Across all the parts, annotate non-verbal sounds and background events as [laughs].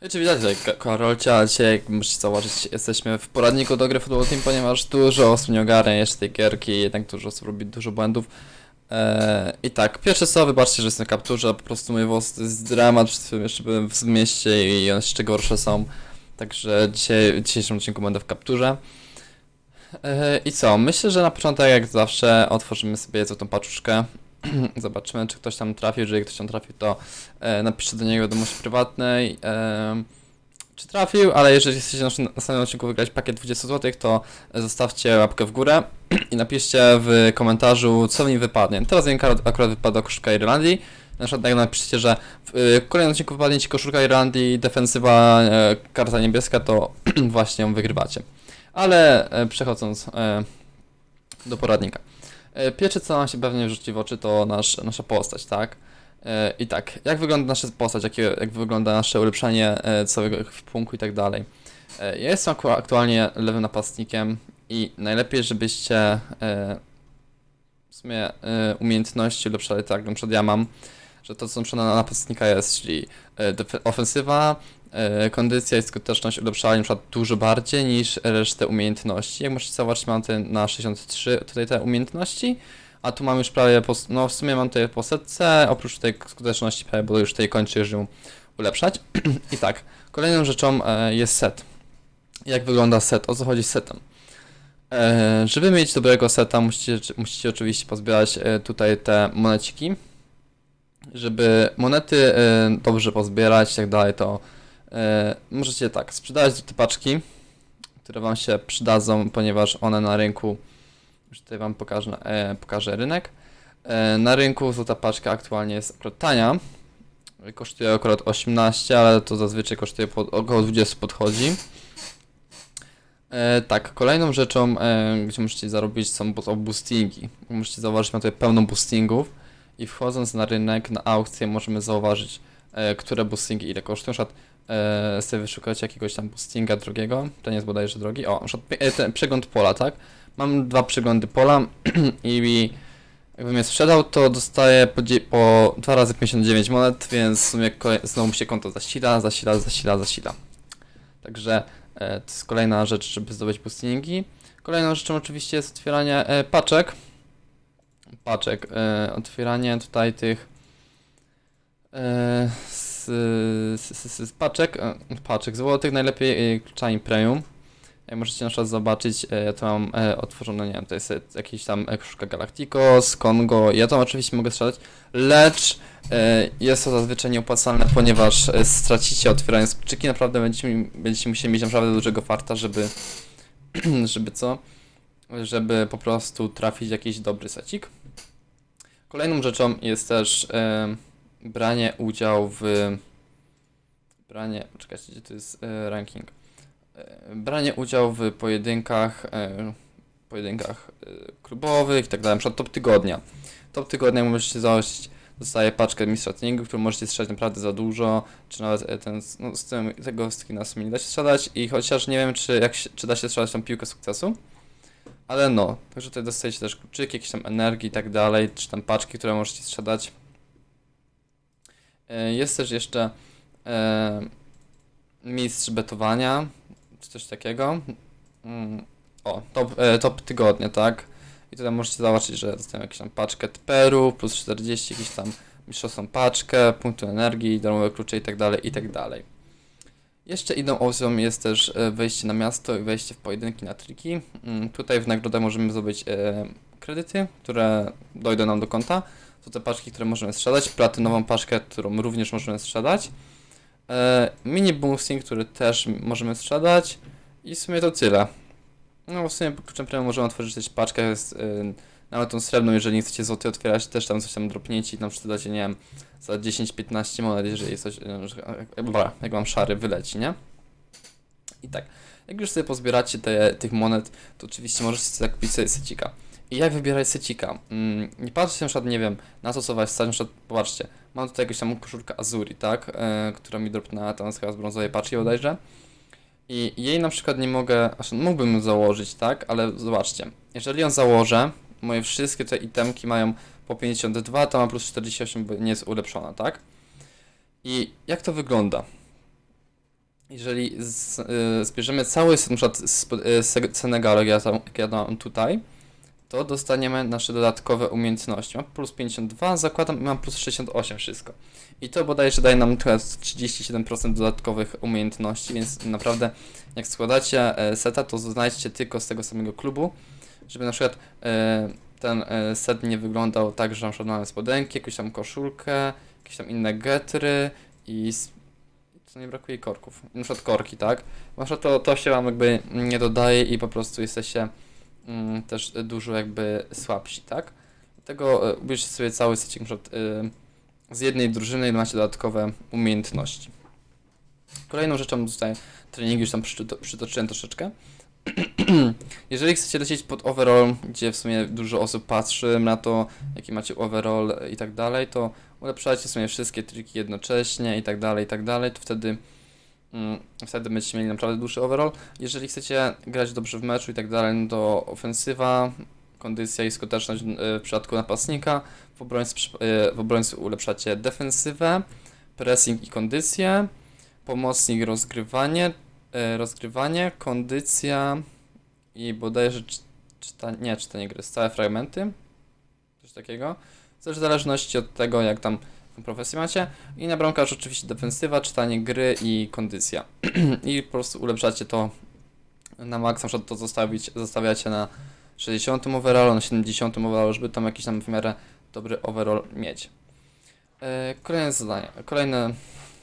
Cześć, witajcie, tutaj Ka- Karolcia, dzisiaj jak możecie zauważyć jesteśmy w poradniku do gry Football Team, ponieważ dużo osób nie ogarnia jeszcze tej gierki, jednak dużo osób robi dużo błędów. Eee, I tak, pierwsze co, wybaczcie, że jestem w kapturze, po prostu mój włos to jest dramat, przed chwilą jeszcze byłem w mieście i one jeszcze gorsze są. Także dzisiaj, w dzisiejszym odcinku będę w kapturze. Eee, I co, myślę, że na początek jak zawsze otworzymy sobie tą paczuszkę. [clears throat] Zobaczymy, czy ktoś tam trafił. Jeżeli ktoś tam trafił, to e, napiszę do niego wiadomości prywatnej. E, czy trafił, ale jeżeli chcecie na następnym odcinku wygrać pakiet 20 zł, to zostawcie łapkę w górę [clears throat] i napiszcie w komentarzu, co mi wypadnie. Teraz mi akurat wypadła koszulka Irlandii. Na przykład jak napiszecie, że w e, kolejnym odcinku wypadnie ci koszulka Irlandii, defensywa, e, karta niebieska, to [clears throat] właśnie ją wygrywacie. Ale e, przechodząc e, do poradnika. E, Pierwsze, co nam się pewnie rzuci w oczy, to nasz, nasza postać, tak? E, I tak, jak wygląda nasza postać, jakie, jak wygląda nasze ulepszanie e, całego punku i tak dalej. Ja jestem aktualnie lewym napastnikiem i najlepiej, żebyście w sumie umiejętności ulepszali tak, na przykład ja mam, że to co na napastnika jest, czyli e, ofensywa, e, kondycja i skuteczność ulepszali na przykład dużo bardziej niż resztę umiejętności. Jak możecie zauważyć, mam te na 63 tutaj te umiejętności, a tu mam już prawie, po, no w sumie mam tutaj po setce, oprócz tej skuteczności prawie, bo już tutaj kończy już ją ulepszać. [clears throat] I tak, kolejną rzeczą e, jest set. Jak wygląda set? O co chodzi z setem? Żeby mieć dobrego seta, musicie, musicie oczywiście pozbierać tutaj te moneciki. Żeby monety e, dobrze pozbierać i tak dalej, to e, możecie tak, sprzedać te paczki, które Wam się przydadzą, ponieważ one na rynku, już tutaj Wam pokażę, e, pokażę rynek. Na rynku złota paczka aktualnie jest akurat tania. Kosztuje akurat 18, ale to zazwyczaj kosztuje po, około 20 podchodzi. E, tak, kolejną rzeczą, e, gdzie możecie zarobić są bo- boostingi. Możecie zauważyć, mam tutaj pełno boostingów i wchodząc na rynek, na aukcję możemy zauważyć, e, które boostingi ile kosztują. Na przykład e, sobie wyszukać jakiegoś tam boostinga drogiego, ten jest bodajże drogi. O, przykład e, ten przegląd pola, tak? Mam dwa przeglądy pola [clears throat] i jakbym je sprzedał, to dostaję po, po 2 razy 59 monet, więc w sumie znowu mi się konto zasila, zasila, zasila, zasila. Także e, to jest kolejna rzecz, żeby zdobyć boostingi. Kolejną rzeczą oczywiście jest otwieranie e, paczek. Paczek, e, otwieranie tutaj tych e, z, z, z, z paczek, e, paczek złotych, najlepiej e, kluczami premium. Jak możecie na przykład zobaczyć, e, ja tu mam e, otworzone, nie wiem, to jest e, jakiś tam koszulka Galacticos, Kongo, ja tam oczywiście mogę strzelać, lecz e, jest to zazwyczaj nieopłacalne, ponieważ e, stracicie otwierając paczyki, naprawdę będziecie, będziecie musieli mieć naprawdę dużego farta, żeby, [clears throat] żeby co? Żeby po prostu trafić jakiś dobry secik. Kolejną rzeczą jest też branie udziału w branie, czekajcie, gdzie to jest e, ranking? E, branie udziału w pojedynkach, e, pojedynkach e, klubowych i tak dalej, na przykład top tygodnia. Top tygodnia możecie założyć, dostaje paczkę mistrza treningu, którą możecie strzelać naprawdę za dużo, czy nawet ten, no, z tym, tego skina w sumie nie da się strzelać i chociaż nie wiem, czy, jak czy da się strzelać tą piłkę sukcesu, ale no, także tutaj dostajecie też kluczyki, jakieś tam energii i tak dalej, czy tam paczki, które możecie sprzedać. E, Jest też jeszcze e, mistrz betowania, czy coś takiego. Mm, O, top, e, top tygodnia, tak? I tutaj możecie zobaczyć, że dostają jakąś tam paczkę TPR-u, plus 40, jakieś tam mistrzowską paczkę, punktu energii, darmowe klucze i tak dalej, i tak dalej. Jeszcze inną opcją jest też e, wejście na miasto i wejście w pojedynki na triki. Mm, Tutaj w nagrodę możemy zdobyć e, kredyty, które dojdą nam do konta. To te paczki, które możemy sprzedać, platynową paczkę, którą również możemy sprzedać. E, mini boosting, który też możemy sprzedać i w sumie to tyle. No w sumie kluczem premium możemy otworzyć też paczkę, y, nawet tą srebrną, jeżeli nie chcecie złoty otwierać, też tam coś tam dropnięci, tam sprzedacie, nie wiem, za 10-15 monet, jeżeli coś, że- e, dobra, jak wam szary wyleci, nie? I tak, jak już sobie pozbieracie te, tych monet, to oczywiście możecie sobie zakupić sobie secika. I jak wybierać secika? Mm, nie patrzcie na przykład, nie wiem, na to co was stać, na przykład, popatrzcie, mam tutaj jakąś tam koszulkę Azuri, tak, e, która mi dropnęła tam chyba z brązowej paczki bodajże. I jej na przykład nie mogę, znaczy mógłbym założyć, tak, ale zobaczcie, jeżeli ją założę, moje wszystkie te itemki mają po 52, to ma plus 48, bo nie jest ulepszona, tak? I jak to wygląda? jeżeli z, y, zbierzemy cały set, na przykład z, y, z Senegalu, jak ja, tam, tutaj, to dostaniemy nasze dodatkowe umiejętności. Mam plus 52, zakładam i mam plus 68 wszystko. I to bodajże daje nam teraz 37% dodatkowych umiejętności, więc naprawdę jak składacie e, seta, to znajdźcie tylko z tego samego klubu, żeby na przykład e, ten e, set nie wyglądał tak, że na przykład mamy spodenki, jakąś tam koszulkę, jakieś tam inne getry i co nie brakuje korków. Na przykład korki, tak? Na przykład to, to się wam jakby nie dodaje i po prostu jesteście mm, też dużo jakby słabsi, tak? Dlatego e, ubierzcie sobie cały secik na przykład y, z jednej drużyny i macie dodatkowe umiejętności. Kolejną rzeczą tutaj trening już tam przyto- przytoczyłem troszeczkę. [clears throat] Jeżeli chcecie lecieć pod overall, gdzie w sumie dużo osób patrzy na to, jaki macie overall i tak dalej, to ulepszajcie sobie wszystkie triki jednocześnie i tak dalej, i tak dalej, to wtedy mm, wtedy będziecie mieli naprawdę dłuższy overall. Jeżeli chcecie grać dobrze w meczu i tak dalej, no to ofensywa, kondycja i skuteczność y, w przypadku napastnika, w obrońcy, y, w ulepszacie defensywę, pressing i kondycję, pomocnik rozgrywanie, rozgrywanie, kondycja i bodajże czy- czyta, nie, czytanie gry, stałe fragmenty, coś takiego. Też w zależności od tego, jak tam profesję macie. I na bramkarz oczywiście defensywa, czytanie gry i kondycja. [clears throat] I po prostu ulepszacie to na maksa, na przykład to zostawić, zostawiacie na 60 overallu, na 70 overallu, żeby tam jakiś tam w miarę dobry overall mieć. E, kolejne zadania, kolejne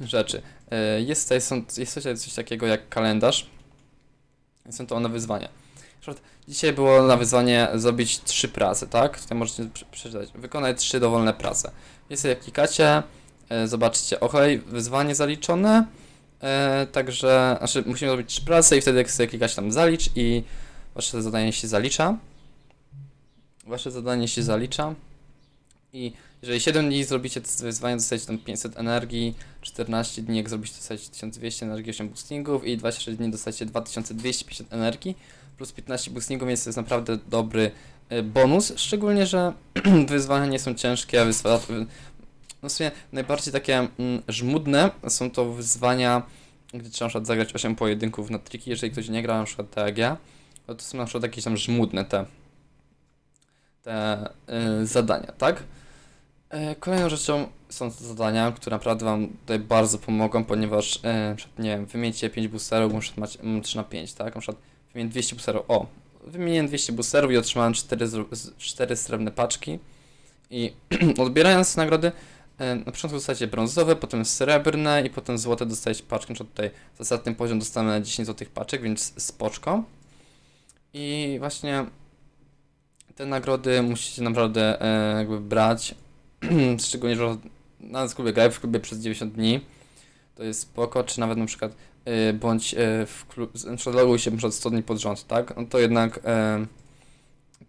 rzeczy. E, jest tutaj, są, jest tutaj coś takiego jak kalendarz. Są to one wyzwania. Dzisiaj było na wyzwanie zrobić trzy prace, tak? Tutaj możecie prze- przeczytać. Wykonaj trzy dowolne prace. Jest jak klikacie, e, zobaczycie, okej, wyzwanie zaliczone, e, także, znaczy musimy zrobić trzy prace i wtedy jak sobie klikacie tam zalicz i wasze zadanie się zalicza. Wasze zadanie się zalicza i jeżeli 7 dni zrobicie to wyzwanie, dostajecie tam 500 energii, 14 dni jak zrobicie, dostajecie 1200 energii, 8 boostingów i 26 dni dostajecie 2250 energii plus 15 boostingów, więc to jest naprawdę dobry e, bonus, szczególnie, że [clears throat] wyzwania nie są ciężkie, a wyzwania, no w sumie najbardziej takie mm, żmudne są to wyzwania, gdzie trzeba na przykład zagrać 8 pojedynków na triki, jeżeli ktoś nie gra na przykład tak to, są na przykład jakieś tam żmudne te, te y, zadania, tak? E, Kolejną rzeczą są zadania, które naprawdę Wam tutaj bardzo pomogą, ponieważ, e, nie wiem, wymieńcie 5 boosterów, muszę mm, 3 na 5, tak? Na przykład wymienię 200 boosterów, o, wymieniłem 200 boosterów i otrzymałem 4, 4 srebrne paczki i [clears throat] odbierając nagrody, e, na początku dostajecie brązowe, potem srebrne i potem złote dostajecie na przykład tutaj z ostatnim poziom dostanę 10 złotych paczek, więc spoczko. I właśnie te nagrody musicie naprawdę e, jakby brać [clears throat] szczególnie, że w klubie grałem w klubie przez 90 dni, to jest spoko, czy nawet na przykład y, bądź y, w klubie, na przykład loguj się na przykład 100 dni pod rząd, tak, no to jednak y,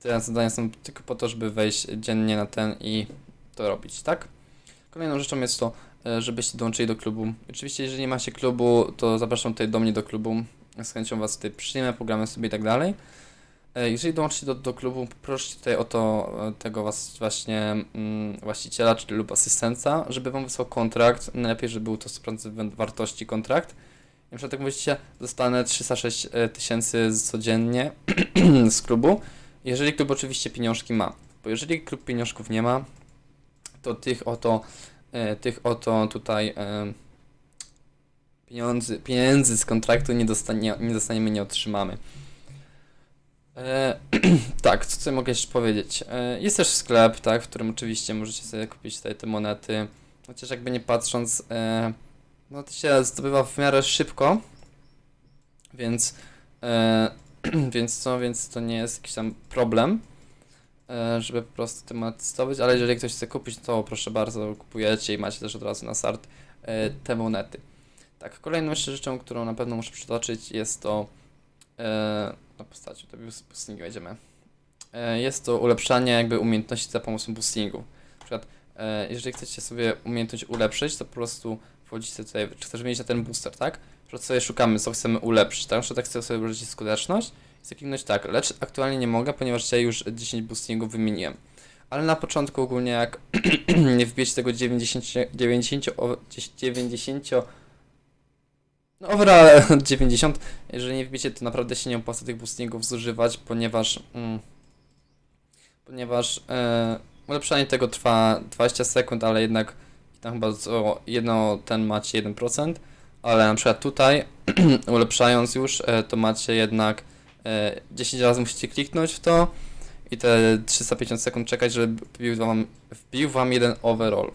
te zadania są tylko po to, żeby wejść dziennie na ten i to robić, tak. Kolejną rzeczą jest to, y, żebyście dołączyli do klubu. Oczywiście, jeżeli nie macie klubu, to zapraszam tutaj do mnie do klubu, z chęcią was tutaj przyjmę, pogramy sobie i tak dalej. E, Jeżeli dołączycie do, do klubu, poproście tutaj o to e, tego was właśnie mm, właściciela czy lub asystenta, żeby wam wysłał kontrakt. Najlepiej, żeby był to 100% wartości kontrakt. Na przykład jak mówicie, dostanę 306 e, tysięcy codziennie [clears throat] z klubu, jeżeli klub oczywiście pieniążki ma. Bo jeżeli klub pieniążków nie ma, to tych oto, e, tych oto tutaj e, pieniędzy z kontraktu nie, dostanie, nie dostaniemy, nie otrzymamy. E, [clears throat] tak, co tutaj mogę jeszcze powiedzieć? E, jest też sklep, tak, w którym oczywiście możecie sobie kupić tutaj te monety. Chociaż jakby nie patrząc, e, no to się zdobywa w miarę szybko. Więc, e, [clears throat] więc co, więc to nie jest jakiś tam problem, e, żeby po prostu te monety zdobyć, ale jeżeli ktoś chce kupić, to proszę bardzo, kupujecie i macie też od razu na start e, te monety. Tak, kolejną jeszcze rzeczą, którą na pewno muszę przytoczyć jest to e, na postaci, to boostingi wejdziemy. E, Jest to ulepszanie jakby umiejętności za pomocą boostingu. Na przykład, e, jeżeli chcecie sobie umiejętność ulepszyć, to po prostu wchodzicie tutaj, czy chcesz mieć na ten booster, tak? Przykład sobie szukamy, co chcemy ulepszyć, tak? Na tak chcę sobie ulepszyć skuteczność i chcę kliknąć tak, lecz aktualnie nie mogę, ponieważ dzisiaj już 10 boostingów wymieniłem. Ale na początku ogólnie jak [clears throat] nie wbijecie tego 90, 90, o- 90 No overall [laughs] 90. Jeżeli nie wbicie, to naprawdę się nie opłaca tych boostingów zużywać, ponieważ mm, ponieważ e, ulepszanie tego trwa 20 sekund, ale jednak tam chyba co jedno ten macie 1%, ale na przykład tutaj [clears throat] ulepszając już, e, to macie jednak e, 10 razy musicie kliknąć w to i te 350 sekund czekać, żeby wbił wam, wbił wam jeden overall.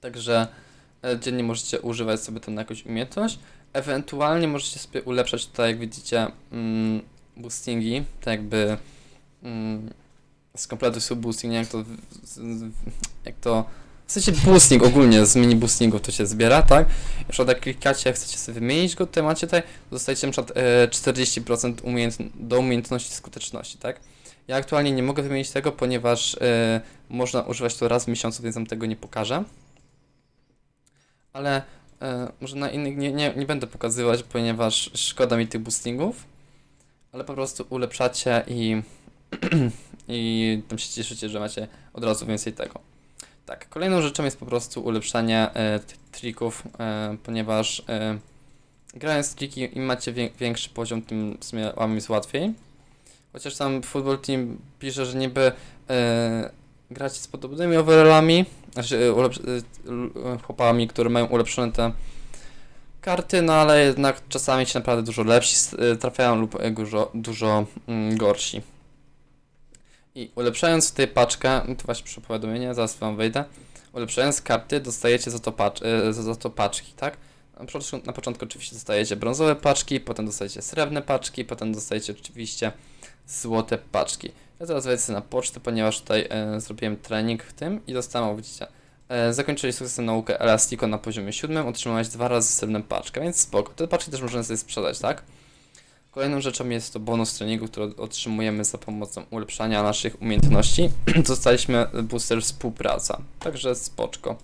Także e, dziennie możecie używać sobie to na jakąś umiejętność. Ewentualnie możecie sobie ulepszać tutaj, jak widzicie, mm, boostingi, tak jakby mm, z kompletu sub boosting, jak to, jak to, w sensie boosting ogólnie z mini boostingów to się zbiera, tak? Na przykład jak klikacie, jak chcecie sobie wymienić go, to macie tutaj, dostajecie na przykład e, 40% umiejętn- do umiejętności skuteczności, tak? Ja aktualnie nie mogę wymienić tego, ponieważ e, można używać to raz w miesiącu, więc wam tego nie pokażę. Ale e, może na innych nie, nie, nie będę pokazywać, ponieważ szkoda mi tych boostingów. Ale po prostu ulepszacie i, [clears throat] i tam się cieszycie, że macie od razu więcej tego. Tak, kolejną rzeczą jest po prostu ulepszanie e, trików, e, ponieważ e, grając triki, im macie wię- większy poziom, tym w sumie wam jest łatwiej. Chociaż tam Football Team pisze, że niby e, gracie z podobnymi overallami, znaczy e, ulepsz- e, e, chłopami, które mają ulepszone te karty, no ale jednak czasami się naprawdę dużo lepsi trafiają lub dużo, dużo mm, gorsi. I ulepszając tutaj paczkę, to właśnie przy powiadomieniu, zaraz wam wejdę, ulepszając karty dostajecie za to, pacz, za to paczki, tak? Na początku, na początku oczywiście dostajecie brązowe paczki, potem dostajecie srebrne paczki, potem dostajecie oczywiście złote paczki. Ja teraz wejdę na pocztę, ponieważ tutaj e, zrobiłem trening w tym i dostałem, widzicie, e, zakończyli sukcesem naukę Elastico na poziomie 7, otrzymałeś dwa razy srebrne paczkę, więc spoko. Te paczki też możemy sobie sprzedać, tak? Kolejną rzeczą jest to bonus treningu, który otrzymujemy za pomocą ulepszania naszych umiejętności. [clears throat] Dostaliśmy booster współpraca, także spoczko.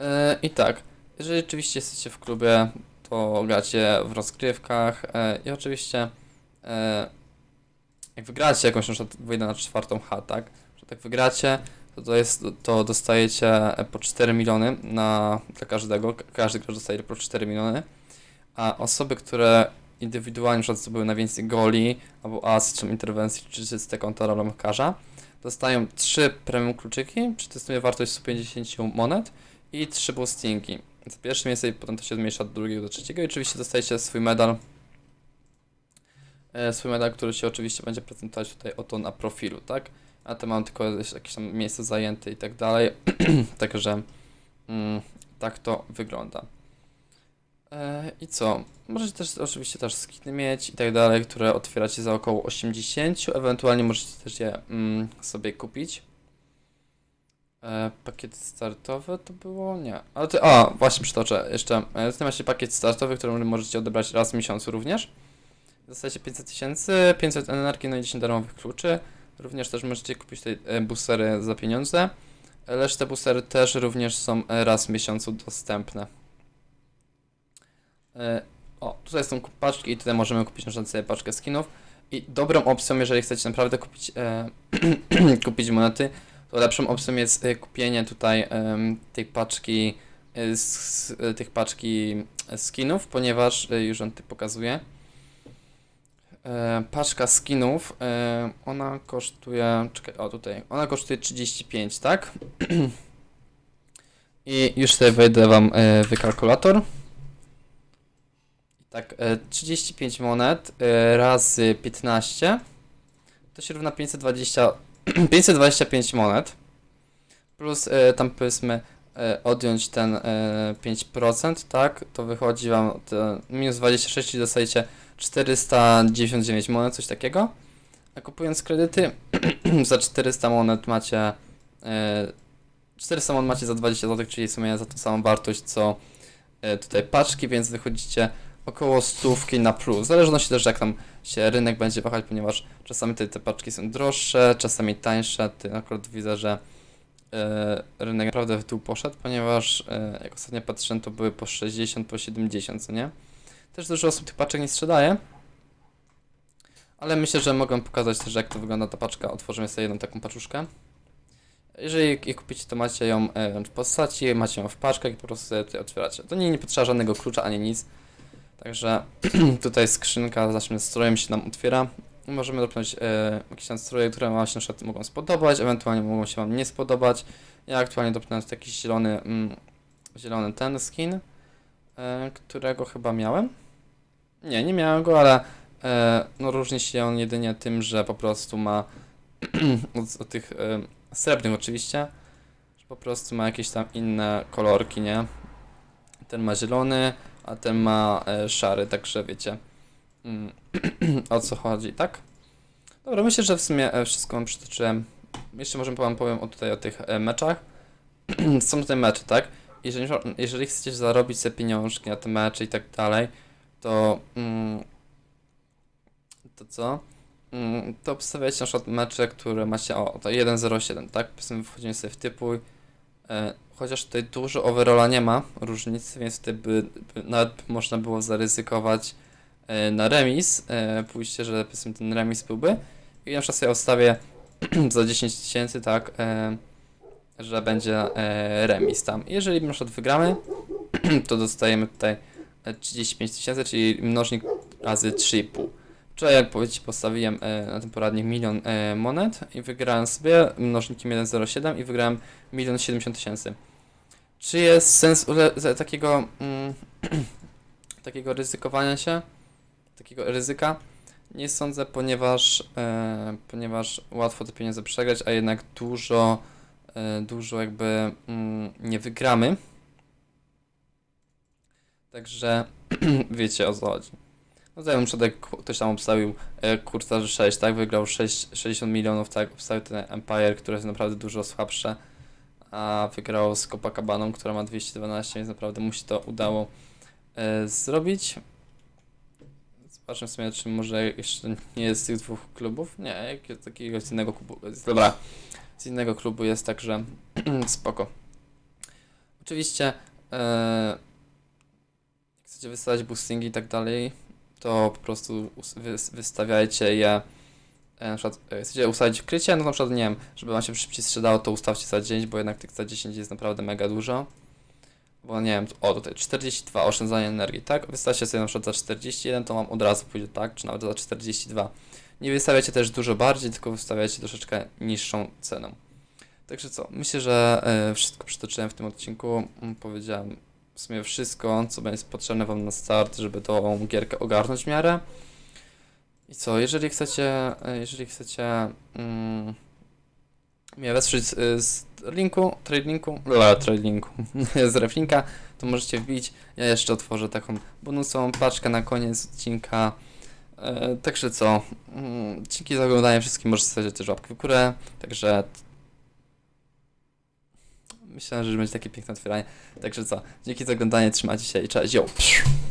E, I tak, jeżeli oczywiście jesteście w klubie, to gracie w rozgrywkach e, i oczywiście e, jak wygracie jakąś na przykład wyjdę na czwartą H, tak? Tak wygracie, to, to jest, to dostajecie po 4 miliony na, dla każdego, Ka- każdy gracz dostaje po 4 miliony, a osoby, które indywidualnie na zdobyły najwięcej goli, albo asyst, czy interwencji, czy czyste konta rolomkarza, dostają 3 premium kluczyki, tym sobie wartość 150 monet i 3 boostingi. Za pierwsze miejsce i potem to się zmniejsza od drugiego do trzeciego i oczywiście dostajecie swój medal e, swój medal, który się oczywiście będzie prezentować tutaj oto na profilu, tak? A to mam tylko jakieś tam miejsce zajęte i tak dalej. [clears throat] Także mm, tak to wygląda. E, I co? Możecie też oczywiście też skiny mieć i tak dalej, które otwieracie za około 80, ewentualnie możecie też je mm, sobie kupić. E, pakiety startowe to było? Nie. Ale ty, a, właśnie przytoczę jeszcze. E, Tutaj macie pakiet startowy, który możecie odebrać raz w miesiącu również. Dostajecie 500 tysięcy, 500 energii, no i 10 darmowych kluczy. Również też możecie kupić te e, boostery za pieniądze. E, Lecz te boostery też również są e, raz w miesiącu dostępne. E, O, tutaj są paczki i tutaj możemy kupić na sobie paczkę skinów. I dobrą opcją, jeżeli chcecie naprawdę kupić, e, [clears throat] kupić monety, to lepszą opcją jest e, kupienie tutaj em, tej paczki, e, z, e, tych paczki skinów, ponieważ e, już on tu pokazuje. E, paczka skinów, e, ona kosztuje, czekaj, o tutaj, ona kosztuje 35, tak? [clears throat] I już sobie wejdę wam e, w kalkulator. I tak, e, 35 monet e, razy 15 to się równa 520, 525 [clears throat] monet. Plus e, tam powiedzmy odjąć ten e, 5%, tak? To wychodzi wam te minus 26 i dostajecie 499 monet, coś takiego. A kupując kredyty [clears throat] za 400 monet macie e, 400 monet macie za 20 zł, czyli w sumie za tą samą wartość co e, tutaj paczki, więc wychodzicie około stówki na plus. W zależności też jak tam się rynek będzie wahać, ponieważ czasami te, te paczki są droższe, czasami tańsze. Ty akurat widzę, że e, rynek naprawdę w dół poszedł, ponieważ e, jak ostatnio patrzyłem, to były po 60, po 70, co nie? Też dużo osób tych paczek nie sprzedaje. Ale myślę, że mogę pokazać też, jak to wygląda ta paczka. Otworzymy sobie jedną taką paczuszkę. Jeżeli je kupicie, to macie ją e, w postaci, macie ją w paczkach i po prostu sobie otwieracie. To nie, nie potrzeba żadnego klucza ani nic. Także [clears throat] tutaj skrzynka z strojem się nam otwiera. Możemy dopnąć e, jakieś tam stroje, które Wam się na przykład mogą spodobać, ewentualnie mogą się Wam nie spodobać. Ja aktualnie dopnąłem taki zielony, mm, zielony ten skin, e, którego chyba miałem. Nie, nie miałem go, ale e, no różni się on jedynie tym, że po prostu ma [clears throat] od, od tych e, srebrnych oczywiście, że po prostu ma jakieś tam inne kolorki, nie? Ten ma zielony, a ten ma e, szary, także wiecie [clears throat] o co chodzi, tak? Dobra, myślę, że w sumie e, wszystko wam przytoczyłem. Jeszcze może wam powiem o tutaj o tych e, meczach. [clears throat] Są tutaj mecze, tak? Jeżeli, jeżeli chcecie zarobić sobie pieniążki na te mecze i tak dalej, to mm, to co? Mm, to obstawiacie na przykład mecze, które macie, o, to 1.07, tak? Powiedzmy, wchodzimy sobie w typuj, e, chociaż tutaj dużo overalla nie ma różnicy, więc tutaj by, by nawet można było zaryzykować na remis, e, pójście, że powiedzmy ten remis byłby i na przykład sobie ustawię [clears throat] za 10 tysięcy, tak, e, że będzie e, remis tam. Jeżeli na przykład wygramy, [clears throat] to dostajemy tutaj e, 35 tysięcy, czyli mnożnik razy 3,5. Wczoraj, jak powiedzieć, postawiłem e, na ten poradnik milion e, monet i wygrałem sobie mnożnikiem 1,07 i wygrałem milion 70 tysięcy. Czy jest sens takiego, mm, [clears throat] takiego ryzykowania się, takiego ryzyka? Nie sądzę, ponieważ, e, ponieważ łatwo te pieniądze przegrać, a jednak dużo, e, dużo jakby mm, nie wygramy. Także [clears throat] wiecie o co chodzi. No na przykład ktoś tam obstawił e, Kursarzy 6, tak, wygrał 6, 60 milionów, tak, obstawił ten Empire, które jest naprawdę dużo słabsze, a wygrał z Copacabaną, która ma 212, więc naprawdę mu się to udało e, zrobić. Zobaczmy w sumie, czy może jeszcze nie jest z tych dwóch klubów. Nie, jak takiego z innego klubu. Dobra, z innego klubu jest, także [clears throat] spoko. Oczywiście, e, jak chcecie wystawiać boostingi i tak dalej, to po prostu wystawiajcie je. E, na przykład, e, chcecie ustawić krycie, no na przykład nie wiem, żeby wam się szybciej sprzedało, to ustawcie za 10, bo jednak tych za 10 jest naprawdę mega dużo. Bo nie wiem, o tutaj 42 oszczędzanie energii, tak? Wystawcie sobie na przykład za 41, to wam od razu pójdzie tak, czy nawet za 42. Nie wystawiacie też dużo bardziej, tylko wystawiacie troszeczkę niższą ceną. Także co, myślę, że e, wszystko przytoczyłem w tym odcinku. Mm, Powiedziałem w sumie wszystko, co będzie potrzebne Wam na start, żeby tą gierkę ogarnąć w miarę. I co, jeżeli chcecie, e, jeżeli chcecie mm, mnie wesprzeć z, z linku, trade linku, la, trade linku, [laughs] z reflinka, to możecie wbić. Ja jeszcze otworzę taką bonusową paczkę na koniec odcinka. E, także co, mm, dzięki za oglądanie wszystkim, możecie stawiać też łapkę w górę, także myślałem, że będzie takie piękne otwieranie. Także co, dzięki za oglądanie, trzymajcie się i cześć, yo!